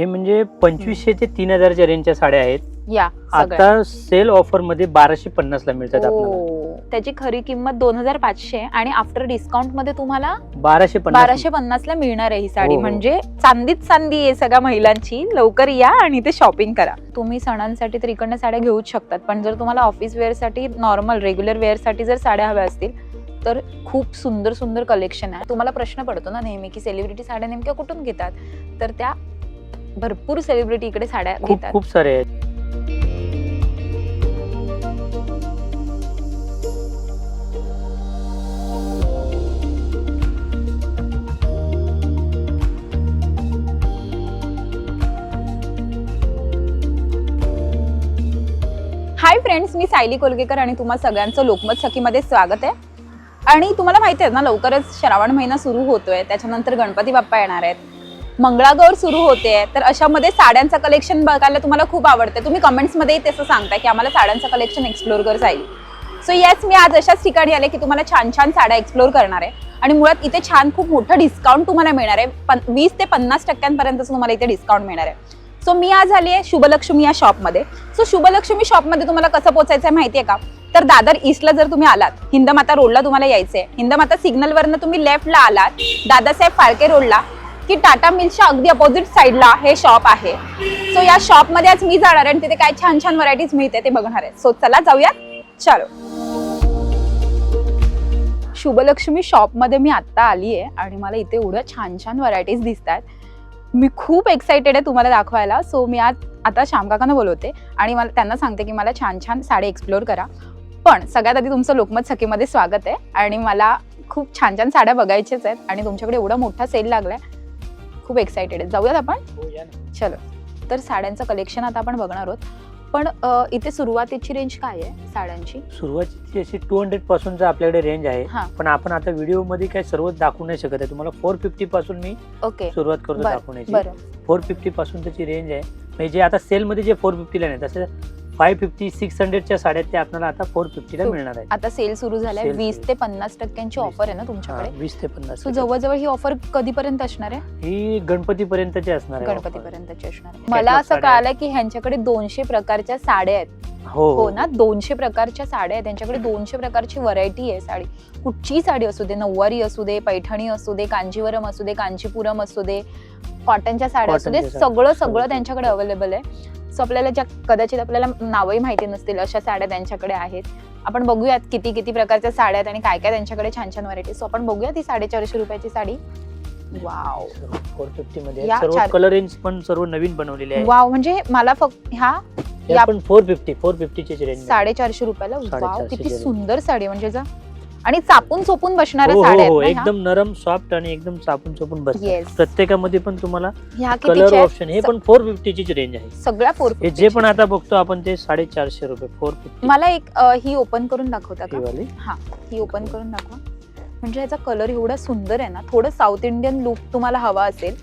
हे म्हणजे पंचवीसशे ते तीन हजारच्या रेंजच्या साड्या आहेत. या सगळ्या. आता सेल ऑफरमध्ये बाराशे पन्नास ला मिळतात आपल्याला. ओ, त्याची खरी किंमत दोन हजार पाचशे आणि आफ्टर डिस्काउंटमध्ये तुम्हाला बाराशे पन्नास बाराशे पन्नास ला मिळणार आहे ही साडी. हो, हो. म्हणजे चांदीच चांदी आहे सगळ्या महिलांची. लवकर या आणि ते शॉपिंग करा. तुम्ही सणांसाठी तर इकडनं साड्या घेऊच शकतात. पण जर तुम्हाला ऑफिस वेअरसाठी नॉर्मल रेग्युलर वेअरसाठी जर साड्या हव्या असतील तर खूप सुंदर सुंदर कलेक्शन आहे. तुम्हाला प्रश्न पडतो ना नेहमी की सेलिब्रिटी साड्या नेमक्या कुठून घेतात? तर त्या भरपूर सेलिब्रिटी इकडे साड्या खूप घेतात खूप सारे आहेत. हाय फ्रेंड्स मी सायली कोलगेकर आणि तुम्हा सगळ्यांचं लोकमत सखीमध्ये स्वागत आहे. आणि तुम्हाला माहिती आहे ना लवकरच श्रावण महिना सुरू होतोय. त्याच्यानंतर गणपती बाप्पा येणार आहेत. मंगळागौर सुरू होते. तर अशामध्ये साड्यांचं कलेक्शन बघायला तुम्हाला खूप आवडते. तुम्ही कमेंट्समध्ये तसं सांगताय की आम्हाला साड्यांचं कलेक्शन एक्सप्लोर कर जाईल. सो येस मी आज अशाच ठिकाणी आले की तुम्हाला छान छान साड्या एक्सप्लोर करणार आहे. आणि मुळात इथे छान खूप मोठं डिस्काउंट तुम्हाला मिळणार आहे. पण वीस ते पन्नास टक्क्यांपर्यंतचं तुम्हाला इथे डिस्काउंट मिळणार आहे. सो मी आज आली आहे शुभलक्ष्मी या शॉपमध्ये सो शुभलक्ष्मी शॉपमध्ये तुम्हाला कसं पोचायचं आहे माहिती आहे का? तर दादर ईस्टला जर तुम्ही आलात हिंदमाता रोडला तुम्हाला यायचं आहे हिंदमाता सिग्नलवरनं तुम्ही लेफ्टला आलात दादासाहेब फाळके रोडला की टाटा मिल्सच्या अगदी अपोजिट साईडला हे शॉप आहे. सो या शॉपमध्ये आज मी जाणार आहे आणि तिथे काय छान छान व्हरायटीज मिळते ते बघणार आहे. सो चला जाऊयात. चलो. शुभलक्ष्मी शॉपमध्ये मी आत्ता आली आहे आणि मला इथे एवढं छान छान व्हरायटीज दिसत आहेत मी खूप एक्साइटेड आहे तुम्हाला दाखवायला. सो मी आज आता श्यामकाकांना बोलवते आणि मला त्यांना सांगते की मला छान छान साडी एक्सप्लोर करा. पण सगळ्यात आधी तुमचं लोकमत सखीमध्ये स्वागत आहे आणि मला खूप छान छान साड्या बघायच्याच आहेत आणि तुमच्याकडे एवढा मोठा सेल लागला आहे खूप एक्साइटेड आहे जाऊयात आपण? हो. चलो. तर साड्यांचं कलेक्शन आता आपण बघणार आहोत. पण इथे सुरुवातीची रेंज काय आहे साड्यांची? सुरुवातीची अशी टू हंड्रेड पासूनचा आपल्याकडे रेंज आहे. पण आपण आता व्हिडिओमध्ये काय सर्वच दाखवू नाही शकत आहे. तुम्हाला फोर फिफ्टी पासून मी ओके. सुरुवात करतो दाखवण्याची. फोर फिफ्टी पासून त्याची रेंज आहे. म्हणजे जे आता सेल मध्ये जे फोर फिफ्टीला नाही तसे फाय फिफ्टी सिक्स हंड्रेडच्या साड्या त्या आपल्याला आता फोर फिफ्टीला हो. मिळणार आहेत. आता सेल सुरू झालाय वीस. ते पन्नास टक्क्यांची. ऑफर आहे ना हा, तुमच्याकडे वीस ते पन्नास जवळजवळ ही ऑफर कधीपर्यंत असणार आहे? ही गणपती पर्यंतची असणार आहे offer. गणपतीपर्यंतची असणार आहे. मला असं कळालं की ह्यांच्याकडे दोनशे प्रकारच्या साड्या आहेत. हो हो. ना? दोनशे प्रकारच्या साड्या आहेत. त्यांच्याकडे दोनशे प्रकारची व्हरायटी आहे साडी. कुठचीही साडी असू दे नऊवारी असू दे पैठणी असू दे कांजीवरम असू दे कांचीपुरम असू दे कॉटनच्या साड्या असू दे. सगळं सगळं त्यांच्याकडे अवेलेबल आहे. सो आपल्याला ज्या कदाचित आपल्याला नावही माहिती नसतील अशा साड्या त्यांच्याकडे आहेत. आपण बघूयात किती किती प्रकारच्या साड्या आहेत आणि काय काय त्यांच्याकडे छान छान व्हरायटी सो आपण बघूया ती साडेचारशे रुपयाची साडी. वाव फोर फिफ्टी मध्ये. या सर्व चार- कलर रेंज पण सर्व नवीन बनवलेले आहे वाव म्हणजे मला फक्त ह्या हे या- पण फोर फिफ्टी फोर फिफ्टीची रेंज साडेचारशे रुपयाला. वाव साडेचारशे किती ची सुंदर साडी आहे म्हणजे जा आणि चापून चोपून बसणाऱ्या हो साड्या हो हो आहेत ना ह्या? एकदम नरम सॉफ्ट आणि एकदम चापून बसतात Yes. प्रत्येकामध्ये पण तुम्हाला ह्या कलर कितीच्या? ऑप्शन हे पण फोर फिफ्टीची रेंज आहे सगळ्या फोर हे जे पण आता बघतो आपण ते साडेचारशे रुपये फोर फिफ्टी मला एक अ, ही ओपन करून दाखवता का वाली हा ही ओपन करून दाखवा म्हणजे ह्याचा कलर एवढा सुंदर आहे ना थोडं साऊथ इंडियन लुक तुम्हाला हवा असेल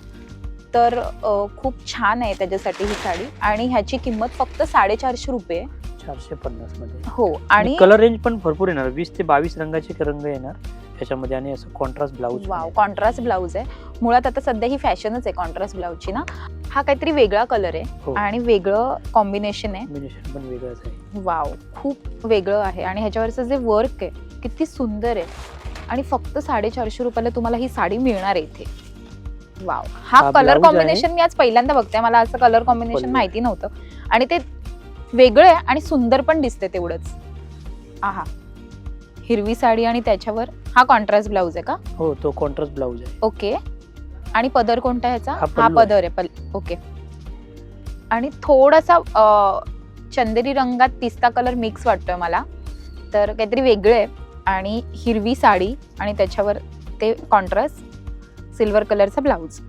तर अ, खूप छान आहे त्याच्यासाठी ही साडी आणि ह्याची किंमत फक्त साडेचारशे रुपये आहे. चारशे पन्नासमध्ये. हो आणि कलर रेंज पण भरपूर येणार. वीस ते बावीस रंगाचे रंग येणार. त्याच्यामध्ये आणि असं contrast blouse wow contrast blouse आहे. मुळात आता सध्या ही फॅशनच आहे कॉन्ट्रास्ट ब्लाऊजची ना. हा काहीतरी वेगळा कलर आहे हो. आणि वेगळं कॉम्बिनेशन आहे. कॉम्बिनेशन पण वेगळंच आहे. वाव खूप वेगळं आहे. आणि ह्याच्यावरचं जे वर्क आहे किती सुंदर आहे. आणि फक्त साडेचारशे रुपयाला तुम्हाला ही साडी मिळणार आहे इथे. वाव. हा हा कलर कॉम्बिनेशन मी आज पहिल्यांदा बघते. मला असं कलर कॉम्बिनेशन पल्लू. माहिती नव्हतं. आणि ते वेगळं आहे आणि सुंदर पण दिसते तेवढंच. आहा. हिरवी साडी आणि त्याच्यावर हा कॉन्ट्रास्ट ब्लाऊज आहे का? हो तो कॉन्ट्रास्ट ब्लाऊज आहे. ओके. आणि पदर कोणता ह्याचा? हा हा आहे. पदर आहे पल ओके. आणि थोडासा अ, चंदेरी रंगात पिस्ता कलर मिक्स वाटतोय मला. तर काहीतरी वेगळं आहे आणि हिरवी साडी आणि त्याच्यावर ते कॉन्ट्रास्ट सिल्वर कलरचा ब्लाऊज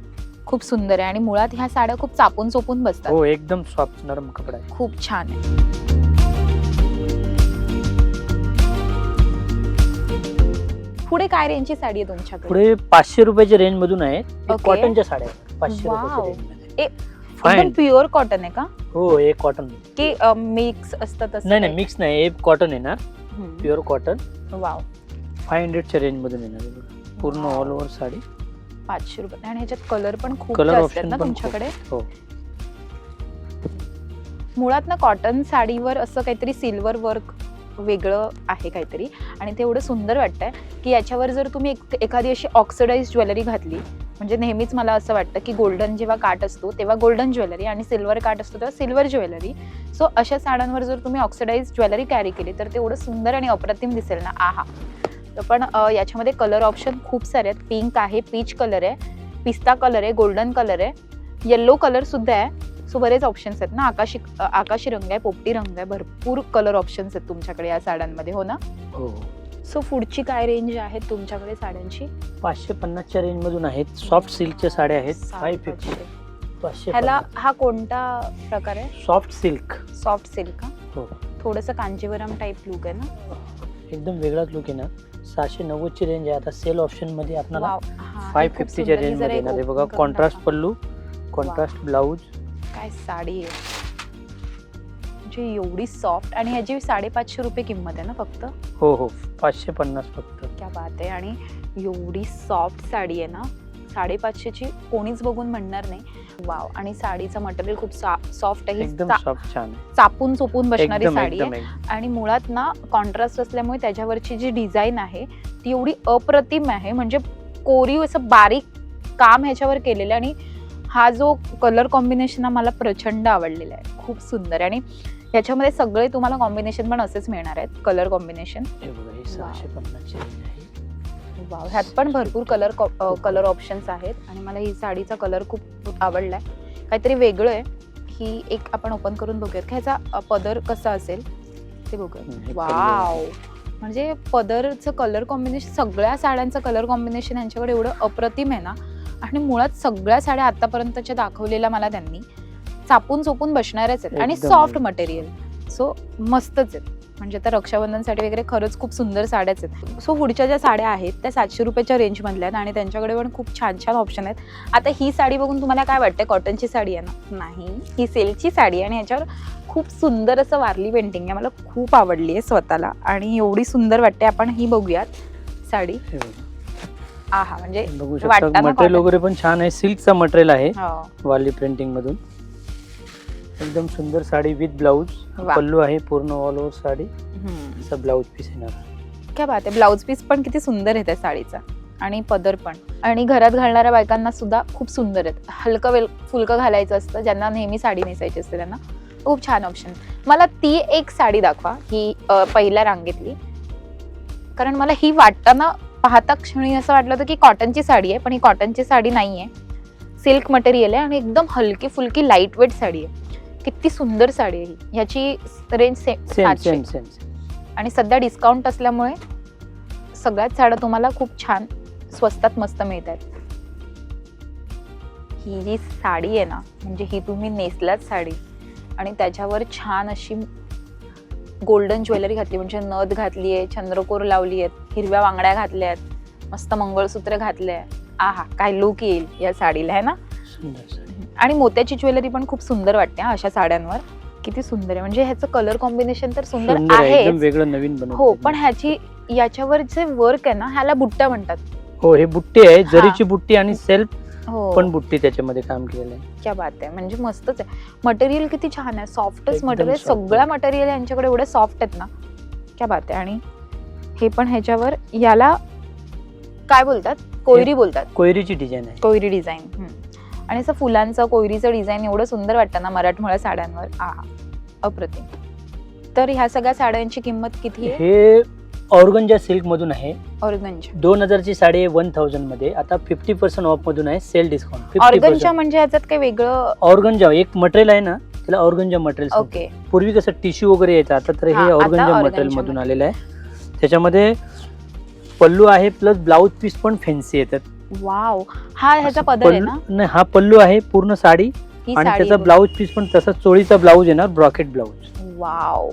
खूप सुंदर आहे आणि मुळात ह्या साड्या खूप चापून चोपून बसतात. हो एकदम सॉफ्ट नरम कपडा आहे. खूप छान आहे. पुढे काय रेंजची साडी आहे तुमच्याकडे? पुढे पाचशे रुपयाच्या रेंज मधून आहे Okay. कॉटनच्या साड्या आहेत. पाचशे Wow. रुपयाच्या रेंजमध्ये. ए, फाईन प्युअर कॉटन आहे का? हो हे कॉटन की मिक्स असतं तसं नाही नाही मिक्स नाही. हे कॉटन येणार हम्म. प्युअर कॉटन वाव फाय हंड्रेडच्या रेंज मधून येणार बघा. पूर्ण Wow. All over sari. पाचशे रुपये. आणि ह्याच्यात कलर पण खूप कलर जास्त आहेत ऑप्शन ना पण तुमच्याकडे? हो. मुळात ना कॉटन साडीवर असं काहीतरी सिल्वर वर्क वेगळं आहे काहीतरी. आणि ते एवढं सुंदर वाटतंय की याच्यावर जर तुम्ही एक एखादी अशी ऑक्सिडाइज ज्वेलरी घातली म्हणजे नेहमीच मला असं वाटतं की गोल्डन जेव्हा काट असतो तेव्हा गोल्डन ज्वेलरी आणि सिल्वर काट असतो तेव्हा सिल्वर ज्वेलरी सो अशा साड्यांवर जर तुम्ही ऑक्सिडाइज ज्वेलरी कॅरी केली तर ते एवढं सुंदर आणि अप्रतिम दिसेल ना. आहा. तर पण याच्यामध्ये कलर ऑप्शन खूप सारे आहेत. पिंक आहे पीच कलर आहे पिस्ता कलर आहे गोल्डन कलर आहे. येल्लो कलर सुद्धा आहे. सो बरेच ऑप्शन्स आहेत ना. आकाशी आकाशी रंग आहे पोपटी रंग आहे. भरपूर कलर ऑप्शन्स आहेत तुमच्याकडे या साड्यांमध्ये हो ना? हो. सो पुढची काय रेंज आहे तुमच्याकडे साड्यांची? पाचशे पन्नासच्या रेंज मधून आहेत. सॉफ्ट सिल्कच्या साड्या आहेत. फाय फिफ्टी पाचशे. ह्याला हा कोणता प्रकार आहे? सॉफ्ट सिल्क सॉफ्ट सिल्क हो? थोडंसं कांजीवरम टाईप लुक आहे ना? एकदम वेगळाच लुक आहे ना. सहाशे नव्वदची रेंज आहे. आता सेल ऑप्शनमध्ये आपल्याला वाव, हा, फाय खूप फिफ्टीच्या सुंदर. ही रेंज जरा मध्ये येणार आहे. open बघा करून कॉन्ट्रास्ट दाखवा. पल्लू कॉन्ट्रास्ट ब्लाऊज काय साडी आहे. म्हणजे एवढी सॉफ्ट आणि ह्याची साडेपाचशे रुपये किंमत आहे ना फक्त? हो हो. पाचशे पन्नास फक्त. क्या बात आहे. आणि एवढी सॉफ्ट साडी आहे ना. साडेपाचशेची कोणीच बघून म्हणणार नाही. वाव आणि साडीचं मटेरियल खूप सॉफ्ट आहे एकदम छान. चापून चोपून बसणारी एकदम साडी आहे. एकदम. आणि मुळात ना कॉन्ट्रास्ट असल्यामुळे त्याच्यावरची जी डिझाईन आहे ती एवढी अप्रतिम आहे. म्हणजे कोरीव असं बारीक काम ह्याच्यावर केलेलं आहे. आणि हा जो कलर कॉम्बिनेशन हा मला प्रचंड आवडलेला आहे. खूप सुंदर आहे. आणि याच्यामध्ये सगळे तुम्हाला कॉम्बिनेशन पण असेच मिळणार आहेत कलर कॉम्बिनेशन हे बघा ही सहाशे पन्नासची रेंज आहे. वाव. ह्यात पण भरपूर कलर कलर ऑप्शन्स आहेत. आणि मला ही साडीचा कलर खूप आवडलाय. काहीतरी वेगळं आहे. ही एक आपण ओपन करून बघूयात. की ह्याचा पदर कसा असेल? ते बघूयात. वाव. म्हणजे पदरचं कलर कॉम्बिनेशन सगळ्या साड्यांचं कलर कॉम्बिनेशन यांच्याकडे एवढं अप्रतिम आहे ना? आणि मुळात सगळ्या साड्या आतापर्यंतच्या दाखवलेल्या मला त्यांनी चापून चोपून बसणारच आहेत. आणि. सॉफ्ट मटेरियल सो मस्तच आहेत. म्हणजे आता रक्षाबंधनसाठी वगैरे खरंच खूप सुंदर साड्याच आहेत. सो पुढच्या ज्या साड्या आहेत त्या सातशे रुपयाच्या रेंजमधल्या आहेत आणि त्यांच्याकडे पण खूप छान छान ऑप्शन आहेत. आता ही साडी बघून तुम्हाला काय वाटतं कॉटनची साडी आहे ना? नाही. ही सिल्कची साडी आणि याच्यावर खूप सुंदर असं वारली पेंटिंग आहे. मला खूप आवडली आहे स्वतःला. आणि एवढी सुंदर वाटते. आपण ही बघूयात साडी. आहा म्हणजे मटेरियल. वगैरे पण छान आहे. सिल्कचा मटेरियल आहे हो. वाली प्रिंटिंग मधून. एकदम सुंदर साडी विथ ब्लाऊज वा. पल्लू आहे पूर्ण ऑल ओव्हर साडी. हम्म. असा ब्लाऊज पीस येणार. काय बात आहे. ब्लाऊज पीस पण किती सुंदर आहे त्या साडीचा. आणि पदर पण. आणि घरात घालणाऱ्या बायकांना सुद्धा खूप सुंदर आहेत हलकं वेल फुलकं घालायचं असतं. ज्यांना नेहमी साडी नेसायची असते त्यांना. खूप छान ऑप्शन मला ती एक साडी दाखवा ही अ, पहिल्या रांगेतली. कारण मला ही वाटताना पाहता क्षणी असं वाटलं होतं की कॉटनची साडी आहे पण ही कॉटनची साडी नाही आहे सिल्क मटेरियल आहे आणि एकदम हलकी फुलकी लाइट वेट साडी आहे. किती सुंदर साडी आहे ही. ह्याची रेंज सेम सेम सातशे. सेम सेम आणि सध्या डिस्काउंट असल्यामुळे सगळ्याच साड्या तुम्हाला खूप छान स्वस्तात मस्त मिळत आहेत ही जी साडी आहे ना म्हणजे ही तुम्ही नेसलाच साडी आणि त्याच्यावर छान अशी गोल्डन ज्वेलरी घातली म्हणजे नथ घातली आहे चंद्रकोर लावली आहेत हिरव्या बांगड्या घातल्या आहेत मस्त मंगळसूत्र घातले आहे आहा काय लुक येईल या साडीला आहे ना? सुंदर साडी. आणि मोत्याची ज्वेलरी पण खूप सुंदर वाटते हा अशा साड्यांवर. किती सुंदर आहे. म्हणजे ह्याचं कलर कॉम्बिनेशन तर सुंदर आहे वेगळं नवीन हो पण ह्याची याच्यावर जे वर्क आहे ना ह्याला बुट्टा म्हणतात. हो हे बुट्टी आहे जरीची बुट्टी आणि सेल्फ हो. पण बुट्टी त्याच्यामध्ये काम केलेलं आहे. क्या बात आहे. म्हणजे मस्तच आहे. मटेरियल किती छान आहे. सॉफ्टच मटेरियल सगळ्या मटेरियल यांच्याकडे एवढे सॉफ्ट आहेत ना. क्या बात आहे. आणि हे पण ह्याच्यावर याला काय बोलतात? कोयरी बोलतात. कोयरीची डिझाईन आहे. कोयरी डिझाईन आणि असं फुलांचं कोयरीचं डिझाईन एवढं सुंदर वाटतं ना मराठमोळ्या साड्यांवर. अप्रतिम. तर ह्या सगळ्या साड्यांची किंमत किती आहे? हे ऑर्गनजा सिल्क मधून आहे. ऑर्गनच्या दोन हजारची साडी वन थाउजंडमध्ये. आता फिफ्टी पर्सेंट ऑफ मधून आहे सेल डिस्काउंट पर्सेंट म्हणजे ह्याच्यात काही वेगळं ऑर्गनजा एक मटेरियल आहे ना त्याला ऑर्गनजा मटेरियल ओके. पूर्वी कसं टिश्यू वगैरे यायचं आता तर हा, organza मटेरियल मधून. आलेलं आहे. त्याच्यामध्ये पल्लू आहे प्लस ब्लाऊज पीस पण फॅन्सी येतात. वाव. हा ह्याचा पदर आहे ना? नाही हा पल्लू आहे पूर्ण साडी. ही आणि साडी त्याचा आहे. ब्लाऊज पीस पण तसा चोळीचा ब्लाऊज येणार ब्रॉकेट ब्लाऊज वाव.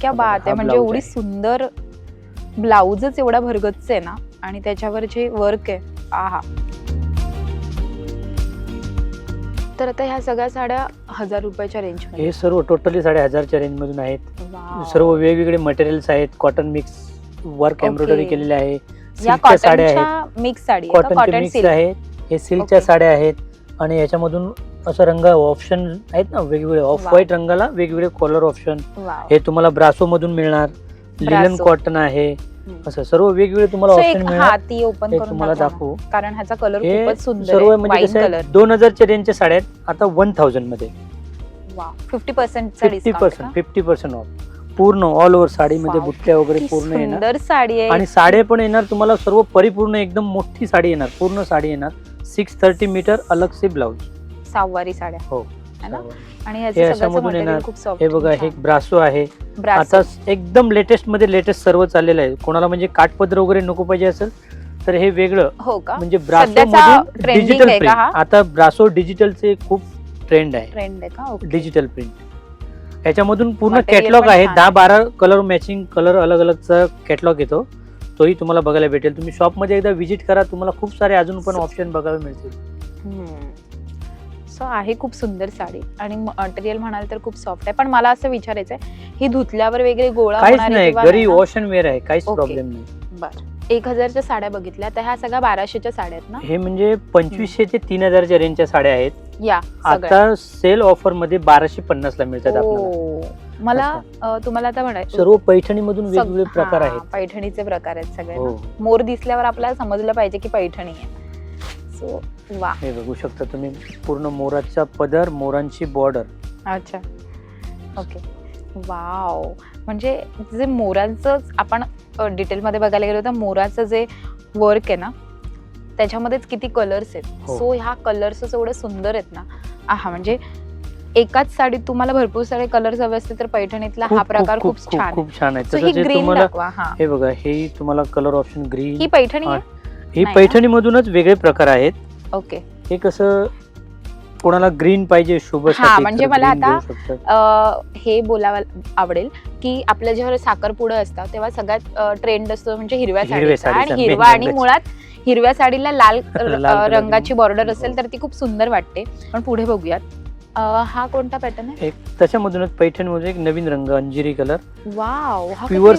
क्या बात आहे. हा म्हणजे blouse एवढी आहे. सुंदर ब्लाऊजच एवढा भरगच्च आहे ना? आणि त्याच्यावर जे वर्क आहे आहा. तर आता ह्या सगळ्या साड्या हजार रुपयाच्या रेंज हे सर्व टोटली साडे हजारच्या रेंज मधून आहेत. सर्व वेगवेगळे मटेरियल्स आहेत. Cotton mix work embroidery. केलेले आहे. या सिल्कच्या साड्या आहेत. कॉटनच्या मिक्स साडी आहे. का? कॉटनचे कॉटन मिक्स सिल्क आहेत हे सिल्कच्या. साड्या आहेत. आणि याच्यामधून असं रंग ऑप्शन आहेत ना वेगवेगळे. ऑफ. व्हाईट रंगाला वेगवेगळे कलर ऑप्शन वाव. हे तुम्हाला ब्रासो मधून मिळणार. Linen Brasso. कॉटन आहे. हम्म. असं सर्व वेगवेगळे तुम्हाला So, ऑप्शन एक मिळणार. ती ओपन हे करून तुम्हाला दाखवा ना. दाखवू. कारण ह्याचा कलर हे खूपच सुंदर सर्व म्हणजे कलर दोन हजारच्या रेंजच्या साड्या आहेत. आता वन थाउजंडमध्ये. Fifty पर्सेंटचा fifty percent fifty percent off पूर्ण ऑल ओव्हर साडीमध्ये. बुट्ट्या वगैरे पूर्ण येणार. साडी आहे. आणि साड्या पण येणार तुम्हाला सर्व परिपूर्ण एकदम मोठी साडी येणार पूर्ण साडी येणार. सिक्स थर्टी मीटर अलग से ब्लाउज सहावारी साड्या. हो है? आणि याचं अशा सगळ्याचं मधून material येणार. हे बघा हे. ब्रासो आहे. आता एकदम लेटेस्टमध्ये लेटेस्ट सर्व चाललेलं आहे. कोणाला म्हणजे काठपदर वगैरे नको पाहिजे असेल तर हे वेगळं. हो का? म्हणजे ब्रासो डिजिटल प्रिंट? आता ब्रासो डिजिटलचे खूप ट्रेंड आहे. ट्रेंड आहे का? डिजिटल प्रिंट याच्यामधून पूर्ण Material कॅटलॉग पण आहे. छान दहा आहे. बारा कलर मॅचिंग कलर अलग अलगचा कॅटलॉग येतो. तोही तुम्हाला बघायला भेटेल. तुम्ही शॉपमध्ये एकदा व्हिजिट करा. तुम्हाला खूप सारे अजून पण ऑप्शन बघायला मिळतील. सो आहे खूप सुंदर साडी. आणि मटेरियल म्हणाल तर खूप सॉफ्ट आहे. पण मला असं विचारायचं आहे ही धुतल्यावर वगैरे गोळा काहीच होणार नाही. किंवा घरी ना? वॉश अँड वेअर आहे. काहीच Okay. प्रॉब्लेम नाही. बरं. एक हजारच्या साड्या बघितल्या. तर ह्या सगळ्या बाराशेच्या साड्या आहेत ना? हे म्हणजे पंचवीसशे ते तीन हजारच्या रेंजच्या साड्या आहेत. या सगळ्या. आता सेल ऑफरमध्ये बाराशे पन्नास ला मिळतात आपल्याला. ओ. मला अं, तुम्हाला आता म्हणायचं सर्व पैठणी मधून वेगवेगळे प्रकार आहेत. पैठणीचे प्रकार आहेत सगळे हो. ना. मोर दिसल्यावर आपल्याला समजलं पाहिजे की पैठणी आहे. सो वा. हे बघू शकता तुम्ही पूर्ण मोराचा पदर मोरांची बॉर्डर अच्छा. ओके वाव म्हणजे जे मोरांचं आपण डिटेलमध्ये बघायला गेलो तर मोराचं जे वर्क आहे ना त्याच्यामध्येच किती कलर्स आहेत. हो. सो ह्या कलर्स एवढे सुंदर आहेत ना. आहा म्हणजे एकाच साडीत तुम्हाला भरपूर सारे कलर्स हवे असतील तर पैठणीतला हा प्रकार खूप छान खूप छान आहे. ही तसंच हे ग्रीन तुम्हाला दाखवा हा. हे बघा हे तुम्हाला कलर ऑप्शन ही ग्रीन पैठणी आहे ही नाही पैठणी मधूनच वेगळे प्रकार आहेत. ओके हे कसं कोणाला ग्रीन पाहिजे शुभ हा, म्हणजे मला आता- अ, हे बोलावं आवडेल की आपल्या जेव्हा साखरपुडं असतात तेव्हा सगळ्यात ट्रेंड असतो म्हणजे हिरव्या हिरव्या साडीचा साडीचा, आणि main हिरवा आणि. मुळात हिरव्या साडीला लाल रंगाची बॉर्डर हो. असेल तर ती खूप सुंदर वाटते. पण पुढे बघूयात. हा कोणता पॅटर्न आहे? एक त्याच्यामधूनच पैठणी मध्ये एक नवीन रंग अंजिरी कलर वाव हा प्युअर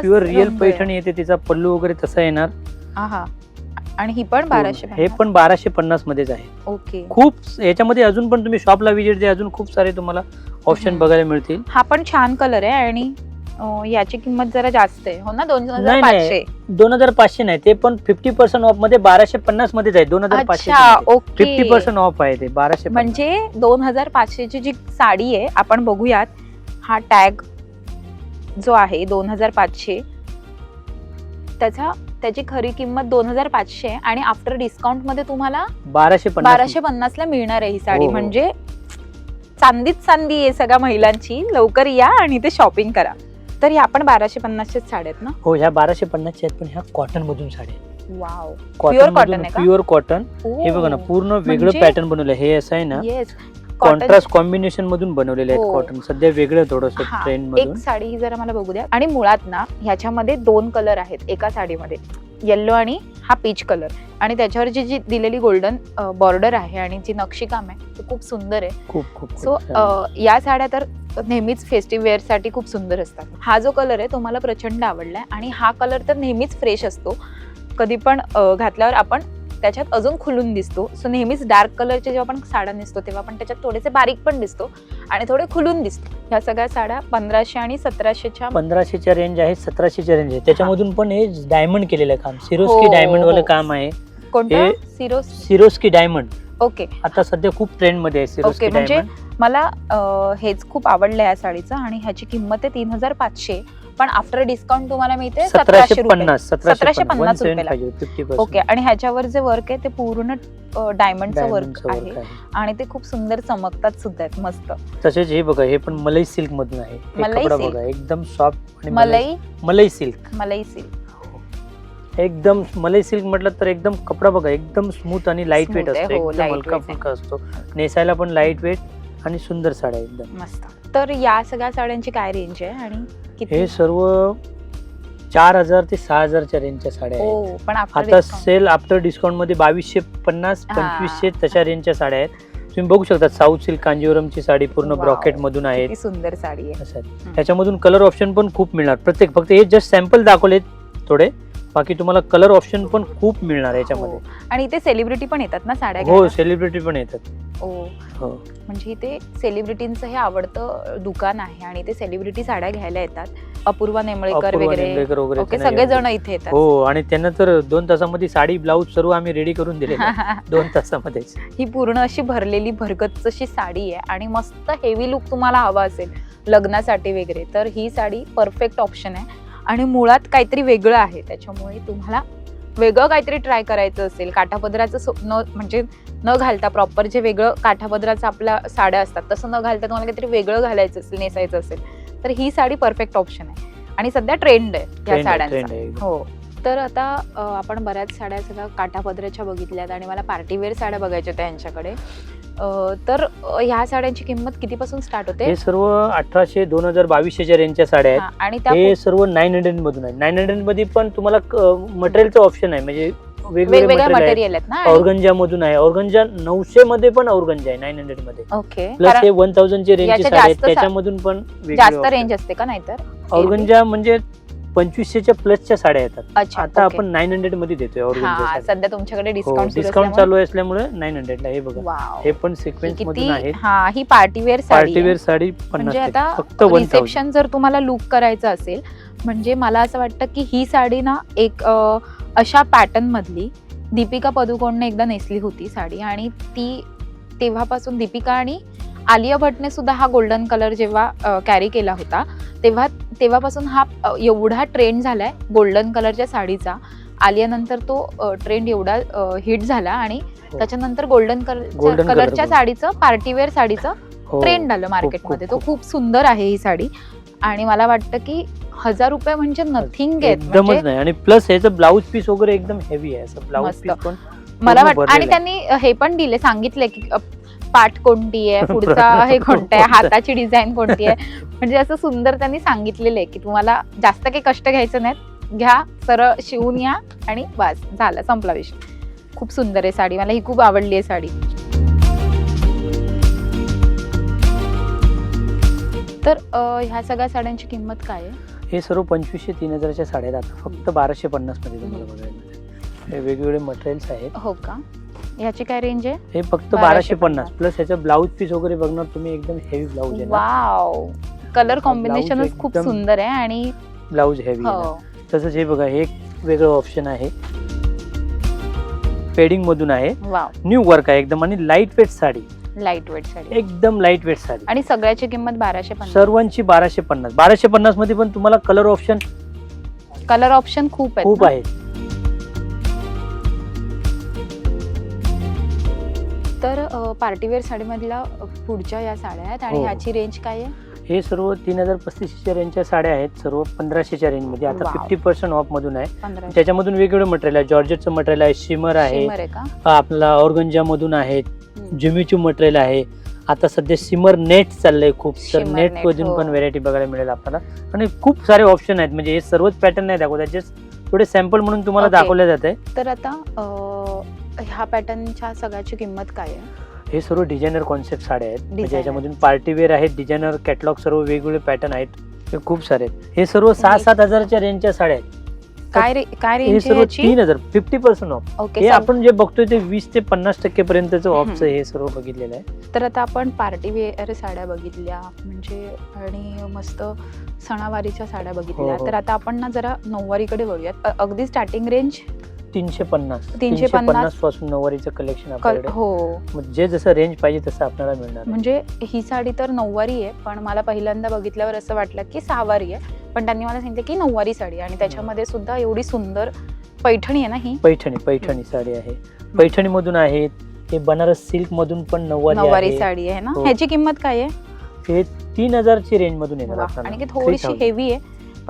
प्युअर रिअल. पैठणी येते तिचा पल्लू वगैरे तसा येणार. आणि ही पण बाराशे हे पण बाराशे पन्नास मध्येच आहे. ओके. खूप याच्यामध्ये अजून पण तुम्ही शॉपला व्हिजिट द्या अजून खूप सारे तुम्हाला ऑप्शन. बघायला मिळतील. हा पण छान कलर आहे आणि अ, याची किंमत जरा जास्त आहे. हो ना? दोन हजार नाही, नाही. पाचशे. दोन हजार पाचशे नाही. ते पण फिफ्टी पर्सेंट ऑफमध्ये बाराशे पन्नास मध्येच आहे. दोन हजार पाचशे अच्छा फिफ्टी ओके. पर्सेंट ऑफ आहे ते बाराशे पन्नास. म्हणजे दोन हजार पाचशेची जी साडी आहे आपण बघूयात हा टॅग जो आहे दोन हजार पाचशे त्याचा त्याची खरी किंमत दोन हजार पाचशे आणि आफ्टर डिस्काउंटमध्ये तुम्हाला बाराशे पन्नास. बाराशे पन्नास ला मिळणार आहे ही साडी. हो, हो. म्हणजे चांदीच चांदी आहे सगळ्या महिलांची. लवकर या आणि ते शॉपिंग करा. तर ह्या पण बाराशे पन्नासच्याच साड्या आहेत ना? हो ह्या बाराशे पन्नासच्या आहेत पण ह्या कॉटन मधून साड्या वाव. कॉटन cotton आहे का? प्युअर कॉटन हे बघा ना पूर्ण वेगळं म्हणजे- पॅटर्न बनवलं आहे. हे असं आहे ना येस कॉन्ट्रास्ट कॉम्बिनेशन मधून बनवलेले आहेत हो. कॉटन सध्या वेगळं थोडस हा, ट्रेंड एक मधून साडी ही जरा मला बघू द्या. आणि मुळात ना ह्याच्यामध्ये दोन कलर आहेत एका साडीमध्ये. येल्लो आणि हा पीच कलर आणि त्याच्यावर जी जी दिलेली गोल्डन बॉर्डर आहे आणि जी नक्षीकाम आहे ते खूप सुंदर आहे. खूप खूप सो. या साड्या तर नेहमीच फेस्टिव्ह वेअरसाठी खूप सुंदर असतात. हा जो कलर आहे तो मला प्रचंड आवडलाय. आणि हा कलर तर नेहमीच फ्रेश असतो. कधी पण घातल्यावर आपण त्याच्यात अजून खुलून दिसतो. सो नेहमीच डार्क कलरचे जेव्हा आपण साड्या दिसतो तेव्हा आपण त्याच्यात थोडेसे बारीक पण दिसतो आणि थोडे खुलून दिसतो. ह्या सगळ्या साड्या पंधराशे आणि सतराशेच्या पंधराशेच्या रेंज आहे सतराशेच्या रेंज आहे. त्याच्यामधून पण हे डायमंड केलेलं काम. हो, सिरोस्की डायमंड वालं हो. काम आहे. कोणत्या हे- सिरोस सिरोस्की डायमंड ओके आता सध्या खूप ट्रेंडमध्ये आहे सिरोस्की ओके, म्हणजे डायमंड मला अ, हेच खूप आवडलं या साडीचं आणि ह्याची किंमत आहे तीन हजार पाचशे. पण आफ्टर डिस्काउंट तुम्हाला मिळते सतराशे पन्नास सतराशे पन्नास रुपयाला. ओके आणि ह्याच्यावर जे वर्क आहे ते पूर्ण डायमंडचं वर्क आहे. आणि ते खूप सुंदर चमकतात सुद्धा आहेत मस्त. तसेच हे बघा हे पण मलाई सिल्क मधून आहे. मलाई. बघा एकदम सॉफ्ट मलाई मलाई सिल्क मलाई सिल्क एकदम मलाई सिल्क म्हटलं तर एकदम कपडा बघा एकदम स्मूथ आणि लाइट वेट असतो. हो, एकदम हलका. फुलका असतो. नेसायला पण लाइट वेट आणि सुंदर साड्या एकदम. मस्त. तर या सगळ्या साड्यांची काय रेंज आहे आणि किती? हे सर्व चार हजार ते सहा हजारच्या रेंजच्या साड्या आहेत. हो पण आफ्टर आता सेल आफ्टर डिस्काउंटमध्ये बावीसशे पन्नास हा. पंचवीसशे तशा रेंजच्या साड्या आहेत. तुम्ही बघू शकता साऊथ सिल्क कांजीवरमची साडी पूर्ण Wow. ब्रॉकेट मधून आहे किती सुंदर साडी आहे. असं आहे. त्याच्यामधून कलर ऑप्शन पण खूप मिळणार. प्रत्येक फक्त हे जस्ट सॅम्पल दाखवले थोडे. बाकी तुम्हाला कलर ऑप्शन पण खूप मिळणार याच्यामध्ये. हो. आणि इथे सेलिब्रिटी पण येतात ना साड्या हो घ्यायला? सेलिब्रिटी पण येतात. हो. हो. म्हणजे इथे सेलिब्रिटींचं हे आवडतं दुकान आहे आणि ते सेलिब्रिटी साड्या घ्यायला येतात. अपूर्वा नेमळेकर अपूर्वा वगैरे. निंबेकर वगैरे ओके त्यांना सगळे जण येतात. इथे येतात. हो आणि त्यांना तर दोन तासामध्ये साडी ब्लाऊज सर्व आम्ही रेडी करून दिले दोन तासामध्येच. ही पूर्ण अशी भरलेली भरगच्च अशी साडी आहे आणि मस्त हेवी लुक तुम्हाला हवा असेल लग्नासाठी वगैरे तर ही साडी परफेक्ट ऑप्शन आहे. आणि मुळात काहीतरी वेगळं आहे. त्याच्यामुळे तुम्हाला वेगळं काहीतरी ट्राय करायचं असेल. काठापदराचं न म्हणजे न घालता प्रॉपर जे वेगळं काठापदराचं आपल्या साड्या असतात तसं न घालता तुम्हाला काहीतरी वेगळं घालायचं असेल नेसायचं असेल तर ही साडी परफेक्ट ऑप्शन आहे. आणि सध्या ट्रेंड आहे या साड्यांचा. हो. तर आता आपण बऱ्याच साड्या सगळ्या काठापदराच्या बघितल्यात आणि मला पार्टीवेअर साड्या बघायच्या होत्या यांच्याकडे. तर ह्या साड्यांची किंमत कितीपासून स्टार्ट होते? हे सर्व अठराशे दोन हजार बावीसशेच्या रेंजच्या साड्या आहेत. आणि हे सर्व नाईन हंड्रेड मधून आहे नाईन हंड्रेडमध्ये पण तुम्हाला मटेरियलचं ऑप्शन आहे. म्हणजे वेगवेगळे वेगवेगळ्या मटेरियल आहे मटेरियल आहेत ना ऑर्गंजा मधून आहे. ऑर्गंजा नऊशे मध्ये पण ऑर्गंजा आहे नाईन हंड्रेडमध्ये. ओके. प्लस हे वन थाउजंड ची सा- त्याच्यामधून पण जास्त. रेंज असते का नाहीतर? ऑर्गंजा म्हणजे पंचवीसशेच्या प्लसच्या साड्या येतात अच्छा आता ओके. आपण नाईन हंड्रेडमध्ये देतोय हा सध्या तुमच्याकडे डिस्काउंट डिस्काउंट चालू असल्यामुळे नाईन हंड्रेडला हे बघा वाव हे पण सिक्वेन्स मधून किती आहेत हा ही पार्टीवेअर साडी पार्टीवेअर आहे. साडी म्हणजे. आता फक्त वन थाउजंड रिसेप्शन जर तुम्हाला लुक करायचं असेल म्हणजे मला असं वाटतं की ही साडी ना एक अ, अशा पॅटर्न मधली दीपिका पदुकोणने एकदा नेसली होती साडी आणि ती तेव्हापासून दीपिका आणि आलिया भटने सुद्धा हा गोल्डन कलर जेव्हा कॅरी केला होता तेव्हा तेव्हापासून हा एवढा ट्रेंड झालाय गोल्डन कलरच्या साडीचा आलियानंतर तो ट्रेंड एवढा हिट झाला आणि हो. त्याच्यानंतर गोल्डन color कलरच्या. साडीचं पार्टीवेअर साडीचं हो. ट्रेंड आलं खूप, मार्केटमध्ये तो खूप. सुंदर आहे ही साडी आणि मला वाटतं की हजार रुपये म्हणजे नथिंग एकदमच म्हणजे नाही आणि प्लस ह्याचं ब्लाऊज पीस वगैरे एकदम हेवी आहे मला वाटतं आणि त्यांनी हे पण दिले सांगितले की पाठ कोणती आहे पुढचा हे कोणतं आहे हाताची डिझाईन कोणती आहे? म्हणजे असं सुंदर त्यांनी सांगितलेलं आहे की तुम्हाला जास्त काही कष्ट घ्यायचं नाहीत. घ्या सरळ शिवून या आणि बस झालं संपला विषय. खूप सुंदर आहे साडी. मला ही खूप आवडली आहे साडी. तर अ, ह्या सगळ्या साड्यांची किंमत काय आहे? हे सर्व पंचवीसशे तीन हजारच्या साड्या आहेत. आता फक्त बाराशे पन्नासमध्ये तुम्हाला. बघायला. हे वेगवेगळे मटेरियल्स आहेत. हो का? ह्याची काय रेंज आहे? हे फक्त 1250 बाराशे पन्नास. प्लस ह्याचं ब्लाऊज पीस वगैरे बघणार तुम्ही एकदम हेवी ब्लाऊज आहे वाव कलर कॉम्बिनेशनच खूप एकदम सुंदर आहे आणि ब्लाऊज हेवी हो. तसंच हे बघा हे एक वेगळं ऑप्शन आहे. पेडिंग मधून आहे. वाव न्यू वर्क आहे एकदम आणि लाइट वेट साडी. Light weight sari. एकदम लाइट वेट साडी. आणि सगळ्याची किंमत बाराशे पन्नास. सर्वांची बाराशे पन्नास. बाराशे पन्नासमध्ये पण तुम्हाला कलर ऑप्शन कलर ऑप्शन खूप आहेत खूप ना? आहेत. तर पार्टीवेअर साडीमधल्या अ, पुढच्या या साड्या आहेत आणि हो. ह्याची रेंज काय आहे? हे सर्व तीन हजार पस्तीसच्या रेंजच्या साड्या आहेत सर्व पंधराशेच्या रेंजमध्ये. आता. फिफ्टी पर्सेंट ऑफ मधून आहे. त्याच्यामधून वेगवेगळे मटेरियल आहे. जॉर्जेटचं मटेरियल आहे शिमर आहे. आहे का? आपला ऑर्गंजा मधून आहेत हम्म. जिमीचू मटेरियल आहे. आता सध्या सिमर नेट चाललंय खूप. तर Shimmer नेट net, मधून हो. पण व्हेरायटी बघायला मिळेल आपल्याला. आणि खूप सारे ऑप्शन आहेत. म्हणजे हे सर्वच पॅटर्न नाही दाखवत. जस्ट थोडे सॅम्पल म्हणून तुम्हाला Okay. दाखवले जाते. तर आता ह्या पॅटर्नच्या सगळ्याची किंमत काय आहे? हे सर्व डिझायनर कॉन्सेप्ट साड्या आहेत. म्हणजे. याच्यामधून पार्टी वेअर आहेत डिझायनर कॅटलॉग सर्व वेगवेगळे पॅटर्न आहेत. हे खूप सारे आहेत. हे सर्व सहा हे- सात हजारच्या रेंजच्या साड्या आहेत. काय रे काय हे रेंज सर्व ह्याची तीन हजार फिफ्टी पर्सेंट ऑफ ओके हे आपण जे बघतोय ते वीस ते पन्नास टक्के पर्यंतचं ऑफचं. हे सर्व बघितलेलं आहे. तर आता आपण पार्टी वेअर साड्या बघितल्या म्हणजे आणि मस्त सणावारीच्या साड्या बघितल्या. हो, हो. तर आता आपण ना जरा नऊवारीकडे वळूयात अ- अगदी स्टार्टिंग रेंज तीनशे पन्नास. तीनशे पन्नासपासून नऊवारीचं कलेक्शन हो. जे जसं रेंज पाहिजे तसं आपल्याला मिळणार. आहे. म्हणजे ही साडी तर नऊवारी आहे पण मला पहिल्यांदा बघितल्यावर असं वाटलं की सहावारी आहे. पण त्यांनी मला सांगितलं की नऊवारी साडी आहे आणि त्याच्यामध्ये सुद्धा एवढी सुंदर पैठणी आहे ना ही? पैठणी पैठणी साडी आहे. पैठणी मधून आहेत हे बनारस सिल्क मधून पण नऊवारी नऊवारी आहे साडी आहे ना? हो. ह्याची किंमत काय आहे? हे तीन हजारची रेंज मधून येणार आणि ती 3000. थोडीशी हेवी आहे.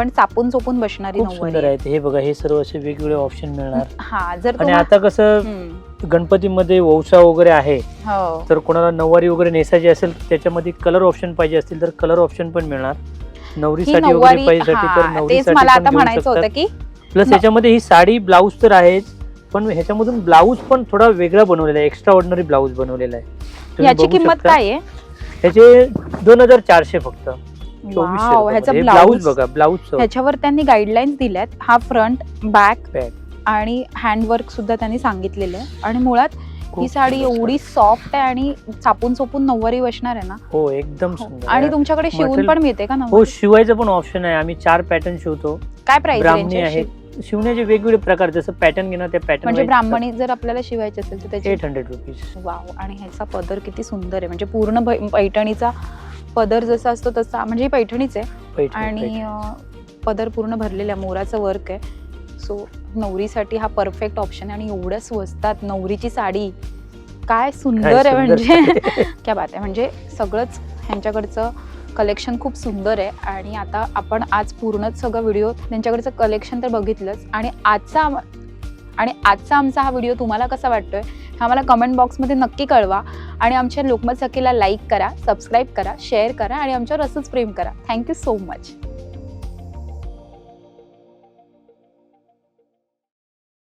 पण चापून चोपून बसणारी खूप नऊवारी सुंदर आहे. आहेत. हे बघा हे सर्व असे वेगवेगळे ऑप्शन मिळणार. हा जर आणि तुम्हा- आता कसं हम्म, गणपतीमध्ये वौसा वगैरे आहे हो. तर कोणाला नऊवारी वगैरे नेसायची असेल त्याच्यामध्ये कलर ऑप्शन पाहिजे असतील तर कलर ऑप्शन पण मिळणार. ही नवरीसाठी वगैरे नऊवारी पाहिजे तर हा, तेच नवरीसाठी मला पण आता घेऊ म्हणायचं होतं शकतात. की प्लस ह्याच्यामध्ये ही साडी ब्लाऊज तर आहेच पण ह्याच्यामधून ब्लाऊज पण थोडा वेगळा बनवलेला आहे एक्स्ट्रा ऑर्डिनरी ब्लाऊज बनवलेला आहे. तुम्ही याची बघू किंमत शकता. काय आहे? ह्याचे दोन हजार चारशे फक्त. ह्याचा. ब्लाऊज बघा ब्लाऊज ह्याच्यावर त्यांनी गाईडलाईन्स दिल्यात. हा फ्रंट बॅक. आणि हँडवर्क सुद्धा त्यांनी सांगितलेलं आहे. आणि मुळात ही साडी एवढी सॉफ्ट आहे आणि चापून चोपून नऊवारी बसणार आहे ना? हो एकदम हो. आणि. तुमच्याकडे शिवून पण मिळते का हो शिवायचं पण ऑप्शन आहे. आम्ही चार पॅटर्न शिवतो. काय प्राइस आहे शिवण्याचे वेगवेगळे प्रकार जसं पॅटर्न घेणं त्या पॅटर्न म्हणजे ब्राह्मणी जर आपल्याला शिवायचे असेल तर त्याची एट हंड्रेड रुपीज वाव. आणि ह्याचा पदर किती सुंदर आहे. म्हणजे पूर्ण पैठणीचा पदर जसा असतो तसा म्हणजे ही पैठणीच आहे. आणि अं, पदर पूर्ण भरलेला आहे मोराचं वर्क आहे. सो नवरीसाठी हा परफेक्ट ऑप्शन आहे. आणि एवढ्या स्वस्तात नवरीची साडी काय सुंदर आहे म्हणजे. क्या बात आहे. म्हणजे सगळंच ह्यांच्याकडचं कलेक्शन खूप सुंदर आहे. आणि आता आपण आज पूर्णच सगळं व्हिडिओ त्यांच्याकडचं कलेक्शन तर बघितलंच. आणि आजचा आम- आणि आजचा आमचा हा व्हिडिओ तुम्हाला कसा वाटतोय हा मला कमेंट बॉक्समध्ये नक्की कळवा. आणि आमच्या लोकमत सखीला लाईक करा सबस्क्राईब करा शेअर करा आणि आमच्यावर असंच प्रेम करा. Thank you so much